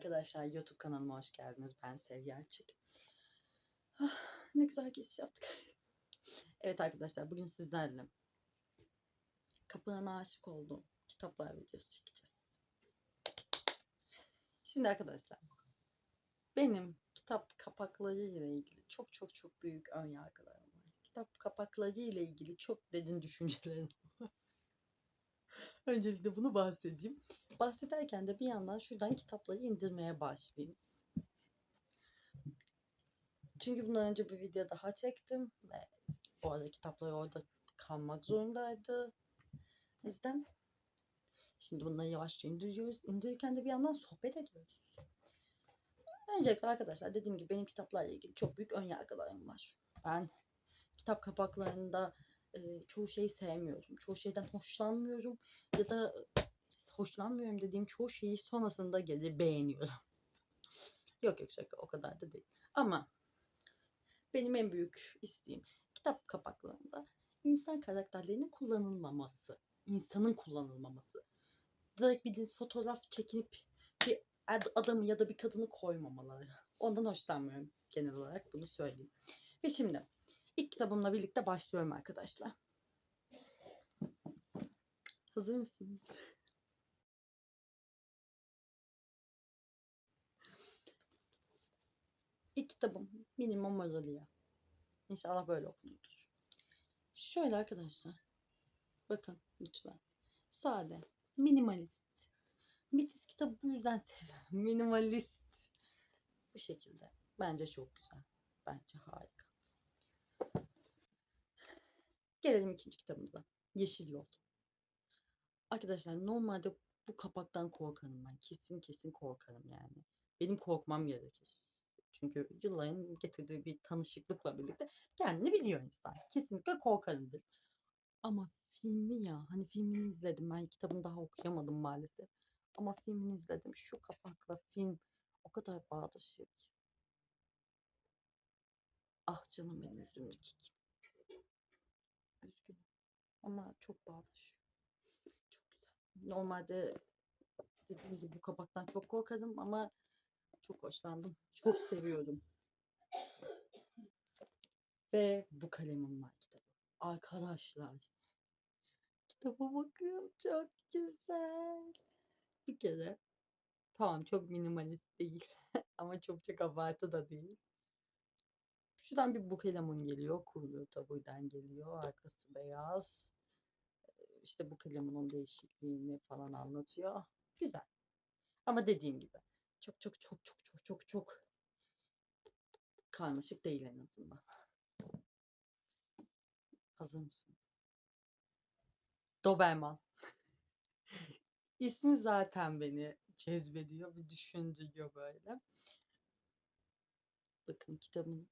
arkadaşlar YouTube kanalıma hoş geldiniz. Ben Sevgi Elçik. Ah, ne güzel geçiş yaptık. Evet arkadaşlar bugün sizlerle kapağına aşık olduğum kitaplar videosu çekeceğiz. Şimdi arkadaşlar benim kitap kapakları ile ilgili çok çok çok büyük ön yargılarım var. Kitap kapakları ile ilgili çok derin düşüncelerim var. Öncelikle bunu bahsedeyim. Bahsederken de bir yandan şuradan kitapları indirmeye başlayayım. Çünkü bundan önce bir video daha çektim ve bu arada kitaplar orada kalmak zorundaydı. O yüzden şimdi bunları yavaşça indiriyoruz. İndirirken de bir yandan sohbet ediyoruz. Öncelikle arkadaşlar dediğim gibi benim kitaplarla ilgili çok büyük ön yargılarım var. Ben kitap kapaklarında e, çoğu şeyi sevmiyorum. Çoğu şeyden hoşlanmıyorum ya da hoşlanmıyorum dediğim çoğu şeyi sonrasında gelir beğeniyorum. yok yok şaka o kadar da değil. Ama benim en büyük isteğim kitap kapaklarında insan karakterlerinin kullanılmaması. insanın kullanılmaması. Direkt bildiğiniz fotoğraf çekinip bir ad- adamı ya da bir kadını koymamaları. Ondan hoşlanmıyorum genel olarak bunu söyleyeyim. Ve şimdi ilk kitabımla birlikte başlıyorum arkadaşlar. Hazır mısınız? İlk kitabım Minimum Moralia. İnşallah böyle okunuyordur. Şöyle arkadaşlar. Bakın lütfen. Sade, minimalist. Mitis kitabı bu yüzden seviyorum. Minimalist. Bu şekilde. Bence çok güzel. Bence harika. Gelelim ikinci kitabımıza. Yeşil Yol. Arkadaşlar normalde bu kapaktan korkarım ben. Kesin kesin korkarım yani. Benim korkmam gerekir. Çünkü yılların getirdiği bir tanışıklıkla birlikte kendini biliyor insan. Kesinlikle korkarımdır. Ama filmi ya hani filmini izledim. Ben kitabını daha okuyamadım maalesef. Ama filmini izledim. Şu kapakla film o kadar bağdaşıyor ki. Ah canım benim üzümdeki. Üzgünüm. Ama çok bağdaşıyor. Çok güzel. Normalde dediğim gibi bu kapaktan çok korkarım ama çok hoşlandım. Çok seviyorum. Ve bu kalemim var kitabı. Arkadaşlar. Kitaba bakın çok güzel. Bir kere. Tamam çok minimalist değil. ama çok çok abartı da değil. Şuradan bir bukelemun geliyor. Kuruluyor tabuğdan geliyor. Arkası beyaz. İşte bu kalemunun değişikliğini falan anlatıyor. Güzel. Ama dediğim gibi çok çok çok çok çok çok çok karmaşık değil en azından. Hazır mısınız? Doberman. İsmi zaten beni cezbediyor ve düşündürüyor böyle. Bakın kitabın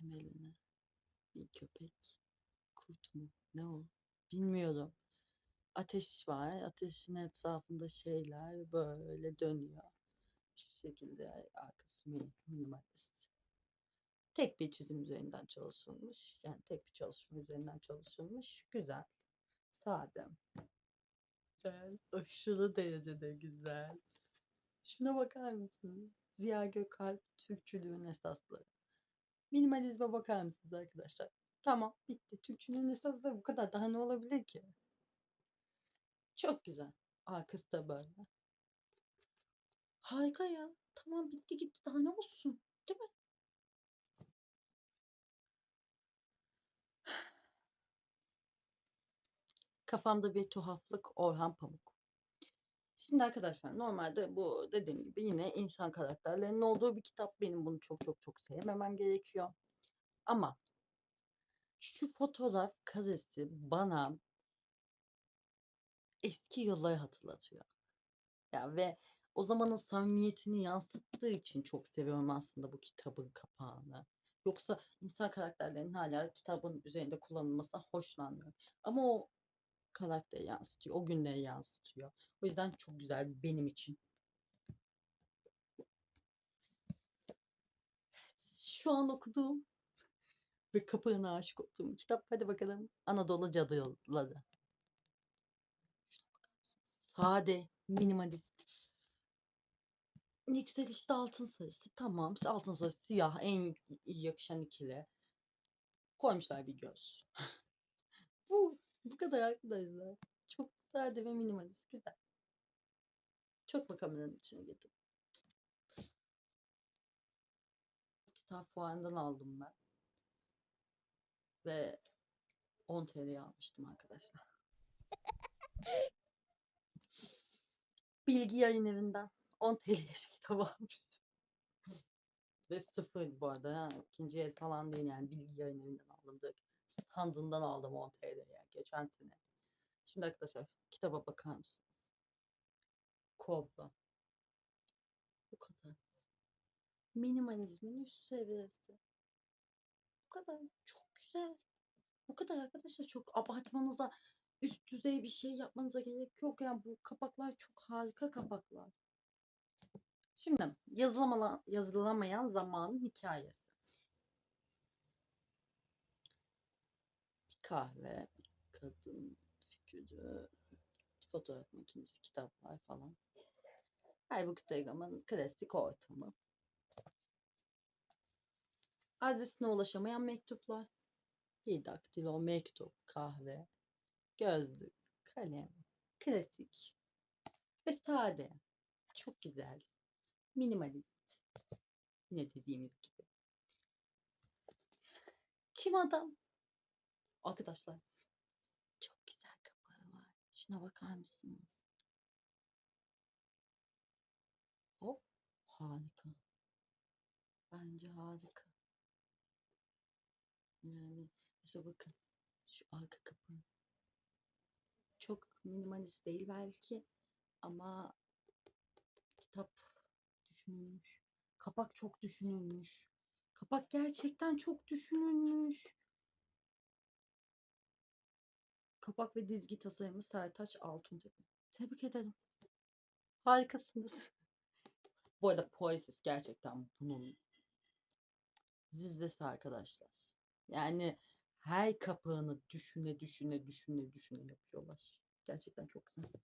temeline bir köpek, kurt mu? Ne o? Bilmiyorum. Ateş var. Ateşin etrafında şeyler böyle dönüyor. Şu şekilde arkası mi- minimalist. Tek bir çizim üzerinden çalışılmış. Yani tek bir çalışma üzerinden çalışılmış. Güzel. Sade. Güzel. Aşırı derecede güzel. Şuna bakar mısınız? Ziya Gökalp Türkçülüğün esasları. Minimalizme bakar mısınız arkadaşlar? Tamam bitti. Türkçülüğün esasları bu kadar. Daha ne olabilir ki? Çok güzel. Arkası da böyle. Harika ya. Tamam bitti gitti. Daha ne olsun? Değil mi? Kafamda bir tuhaflık Orhan Pamuk. Şimdi arkadaşlar normalde bu dediğim gibi yine insan karakterlerinin olduğu bir kitap. Benim bunu çok çok çok sevmemem gerekiyor. Ama şu fotoğraf karesi bana eski yılları hatırlatıyor. Ya ve o zamanın samimiyetini yansıttığı için çok seviyorum aslında bu kitabın kapağını. Yoksa insan karakterlerinin hala kitabın üzerinde kullanılması hoşlanmıyorum. Ama o karakteri yansıtıyor, o günleri yansıtıyor. O yüzden çok güzel benim için. Şu an okuduğum ve kapağına aşık olduğum kitap. Hadi bakalım. Anadolu Cadıları. Sade, minimalist. Ne güzel işte altın sarısı. Tamam. Altın sarısı siyah en yakışan ikili. Koymuşlar bir göz. bu kadar arkadaşlar. Çok sade ve minimalist. Güzel. Çok bakamanın içine girdim. Kitap fuarından aldım ben. Ve 10 TL'ye almıştım arkadaşlar. Bilgi yayın evinden 10 TL'ye şu kitabı almıştım. Ve sıfır bu arada. Ha. ikinci el falan değil yani. Bilgi yayın evinden aldım. Direkt standından aldım 10 TL'ye geçen sene. Şimdi arkadaşlar kitaba bakar mısınız? Kobra. Bu kadar. Minimalizmin üst seviyesi. Bu kadar. Çok güzel. Bu kadar arkadaşlar çok abartmanıza üst düzey bir şey yapmanıza gerek yok. Yani bu kapaklar çok harika kapaklar. Şimdi yazılamayan, yazılamayan zamanın hikayesi. Bir kahve, kadın figürü, fotoğraf makinesi, kitaplar falan. Halbuki Instagram'ın klasik ortamı. Adresine ulaşamayan mektuplar. Bir daktilo, mektup, kahve, gözlük, kalem, klasik ve sade. Çok güzel. Minimalist. Yine dediğimiz gibi. Çim adam. Arkadaşlar çok güzel kapağı var. Şuna bakar mısınız? Hop. Harika. Bence harika. Yani mesela bakın şu arka kapı. Çok minimalist değil belki ama kitap düşünülmüş. Kapak çok düşünülmüş. Kapak gerçekten çok düşünülmüş. Kapak ve dizgi tasarımı Sertaç Altuntepe. Tebrik ederim. Harikasınız. Bu arada Poesis gerçekten bunun zizvesi arkadaşlar. Yani her kapağını düşüne düşüne düşüne düşüne yapıyorlar. Gerçekten çok güzel.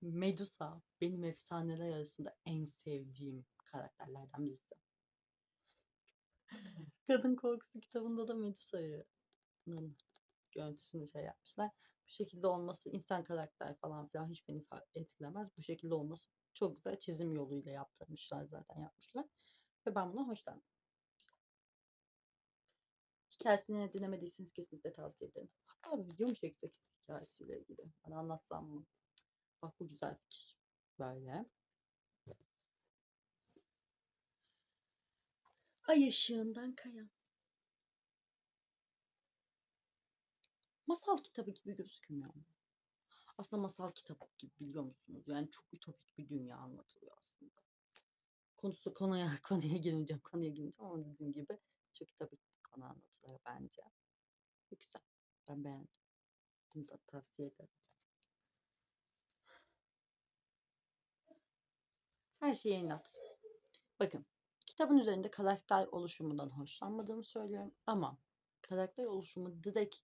Medusa benim efsaneler arasında en sevdiğim karakterlerden birisi. Kadın Korkusu kitabında da Medusa'nın görüntüsünü şey yapmışlar. Bu şekilde olması insan karakter falan filan hiç beni etkilemez. Bu şekilde olması çok güzel çizim yoluyla yaptırmışlar zaten yapmışlar. Ve ben buna hoşlandım. Hikayesini dinlemediyseniz kesinlikle tavsiye ederim. Hatta bir video mu çeksek hikayesiyle ilgili? Hani anlatsam mı? Bak bu güzel fikir. Böyle. Ay ışığından kayan. Masal kitabı gibi gözükmüyor mu? Aslında masal kitabı gibi biliyor musunuz? Yani çok ütopik bir dünya anlatılıyor aslında. Konusu konuya konuya girmeyeceğim, konuya girmeyeceğim ama dediğim gibi çok ütopik bir konu anlatılıyor bence. Güzel. Ben beğendim. Bunu da tavsiye ederim. Her şeyi inat. Bakın kitabın üzerinde karakter oluşumundan hoşlanmadığımı söylüyorum ama karakter oluşumu direkt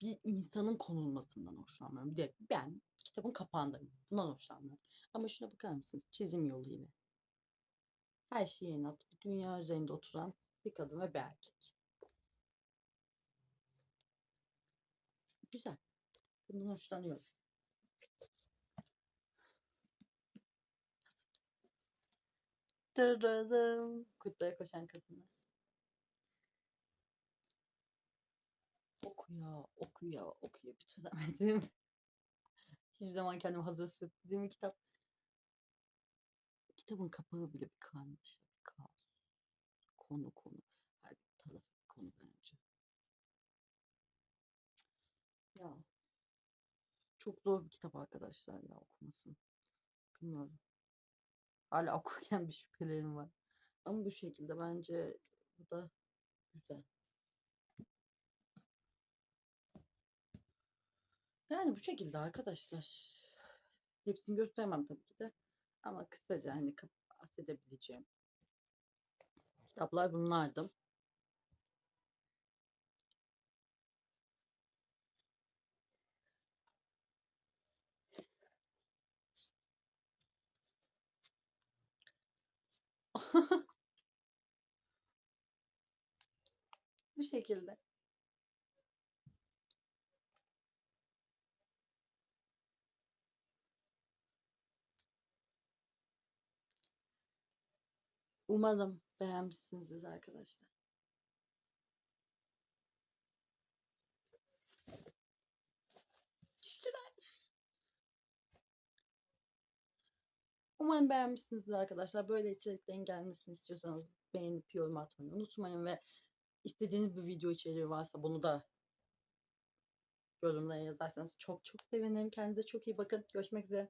bir insanın konulmasından hoşlanmıyorum. Bir de ben kitabın kapağındayım. Bundan hoşlanmıyorum. Ama şuna bakar mısınız? Çizim yolu yine. Her şeyi inat. Bir dünya üzerinde oturan bir kadın ve bir erkek. Güzel. Bundan hoşlanıyorum. Dırırım. Kutlara koşan kadınlar. Okuya, okuya, okuya bitiremedim. Hiçbir zaman kendimi hazır hissettiğim bir kitap. Kitabın kapağı bile bir karmaşa, bir kaos. Konu konu. Her bir taraf konu bence. Ya. Çok zor bir kitap arkadaşlar ya okuması. Bilmiyorum. Hala okurken bir şüphelerim var. Ama bu şekilde bence bu da güzel. Yani bu şekilde arkadaşlar. Hepsini göstermem tabii ki de. Ama kısaca hani bahsedebileceğim kitaplar bunlardı. Bu şekilde. Umarım beğenmişsinizdir arkadaşlar. Umarım beğenmişsinizdir arkadaşlar. Böyle içeriklerin gelmesini istiyorsanız beğenip yorum atmayı unutmayın ve istediğiniz bir video içeriği varsa bunu da yorumlara yazarsanız çok çok sevinirim. Kendinize çok iyi bakın. Görüşmek üzere.